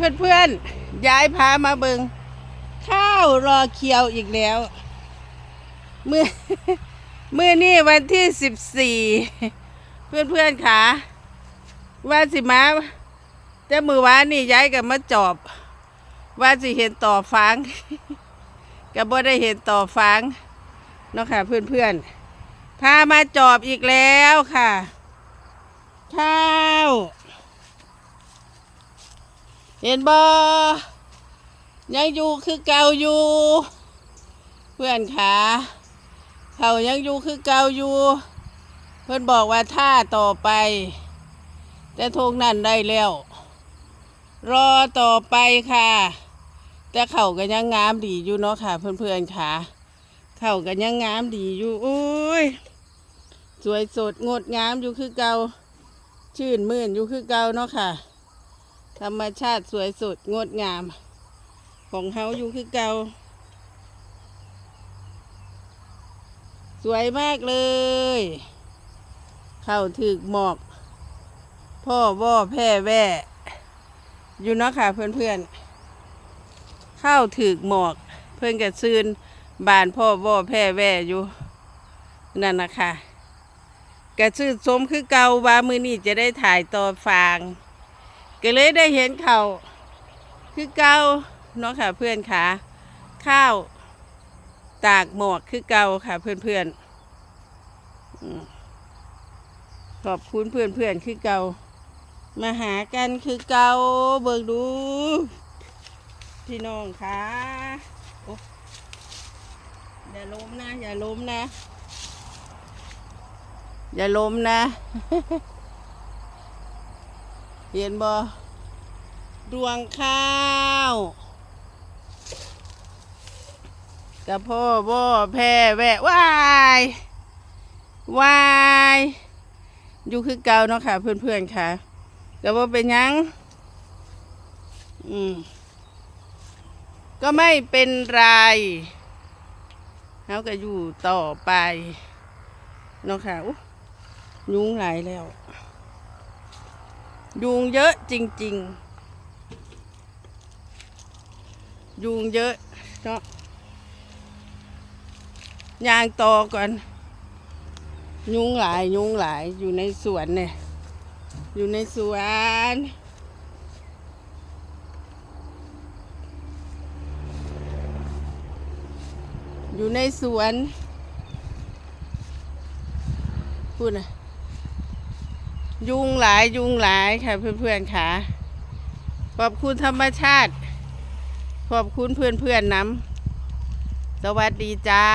พื่อนเพื่อนๆย้ายพามาเบิงข้าวรอเคียวอีกแล้วเมื่อเมื่อนี่วันที่สิบสี่เพื่อนเพื่อนขาว่าสิมาแต่มือวานนี่ย้ายกับมาจอบ ว่าสิเห็นต่อฟางก็บ่ได้เห็นต่อฟางเนาะค่ะเพื่อนเพื่อนๆพามาจอบอีกแล้วค่ะ ข้าว เห็นบ่ยังอยู่คือเก่าอยู่ เพื่อนขาเขายังอยู่คือเก่าอยู่ เพื่อนบอกว่าท่าต่อไป แต่ทงนั่นได้แล้ว รอต่อไปค่ะ แต่เขาก็ยังงามดีอยู่เนาะค่ะ เพื่อนๆค่ะ เขาก็ยังงามดีอยู่โอ้ยสวยสดงดงามอยู่คือเก่าชื่นมื่นอยู่คือเก่าเนาะค่ะ ธรรมชาติสวยสดงดงาม ของเฮาอยู่คือเก่าสวยมากเลย เข้าถึกหมอก พ่อว่อแพ่แว่อยู่เนาะค่ะเพื่อนๆ เข้าถึกหมอก เพื่อนกระซืนบานพ่อว่อแพ่แว่อยู่นั่นนะคะกระซืนสมคือเกาว่ามือนี้จะได้ถ่ายต่อฟาง ก็เลยได้เห็นเขาคือเก่าเนาะค่ะเพื่อนค่ะ ข้าวตากหมอกคือเก่าค่ะ เพื่อนเพื่อนขอบคุณเพื่อนเพื่อนคือเก่ามาหากันคือเก่าเบิกดู พี่น้องค่ะอย่าล้มนะ อย่าล้มนะ อย่าล้มนะ เห็นบ่ดวงข้าวกับพ่อบ่อแพ่แวะวายวายอยู่คือเก่าเนาะค่ะ เพื่อนๆค่ะก็บ่เป็นยังอืมก็ไม่เป็นไรเขาก็อยู่ต่อไปเนาะค่ะอุ๊ยยุงหลายแล้ว ยุงเยอะจริง ๆ ยุงเยอะเนาะยางตอก่อน ยุงหลายยุงหลายอยู่ในสวนเนี่ย อยู่ในสวนอยู่ในสวนพูดนะ ยุงหลายยุงหลายค่ะเพื่อนๆค่ะ ขอบคุณธรรมชาติ ขอบคุณเพื่อนๆน้ำสวัสดีจ้า